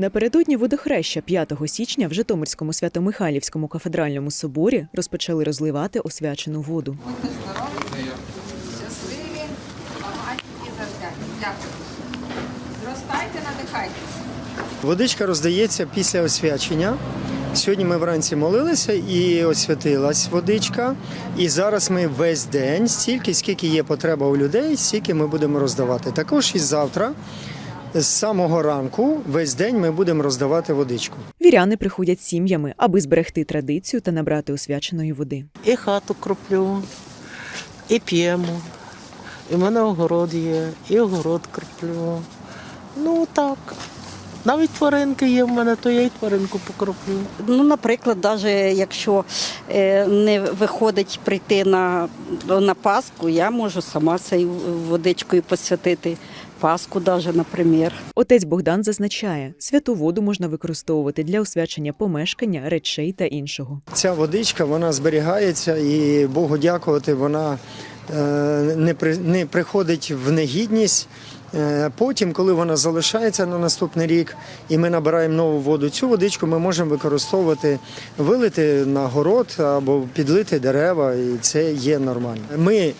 Напередодні водохреща 5 січня в Житомирському свято-Михайлівському кафедральному соборі розпочали розливати освячену воду. Будьте здорові, щасливі, багаті і завзяті. Дякую. Зростайте, надихайтеся. Водичка роздається після освячення. Сьогодні ми вранці молилися і освятилась водичка. І зараз ми весь день, стільки, скільки є потреба у людей, стільки ми будемо роздавати. Також і завтра, з самого ранку, весь день ми будемо роздавати водичку. Віряни приходять сім'ями, аби зберегти традицію та набрати освяченої води. І хату кроплю, і п'ємо. І в мене огород є, і огород кроплю. Ну так. Навіть тваринки є в мене, то я й тваринку покроплю. Ну, наприклад, навіть якщо е, не виходить прийти на, на Пасху, я можу сама цією водичкою посвятити Пасху, навіть, наприклад. Отець Богдан зазначає, святу воду можна використовувати для освячення помешкання, речей та іншого. Ця водичка вона зберігається і Богу дякувати, вона не, при, не приходить в негідність. Е, Потім, коли вона залишається на наступний рік, і ми набираємо нову воду, цю водичку ми можемо використовувати, вилити на город або підлити дерева, і це є нормально. Ми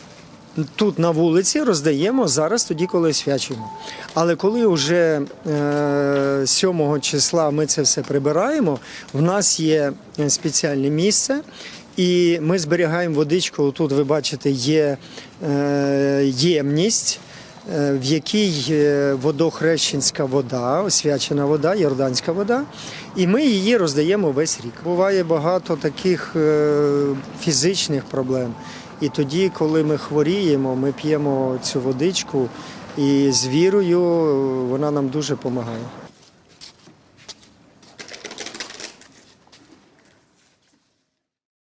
тут на вулиці роздаємо зараз, тоді, коли освячуємо. Але коли вже е, 7 числа ми це все прибираємо, в нас є е, спеціальне місце. І ми зберігаємо водичку. Тут ви бачите, є е, ємність, е, в якій е, водохрещенська вода, освячена вода, йорданська вода, і ми її роздаємо весь рік. Буває багато таких фізичних проблем. І тоді, коли ми хворіємо, ми п'ємо цю водичку, і з вірою вона нам дуже допомагає.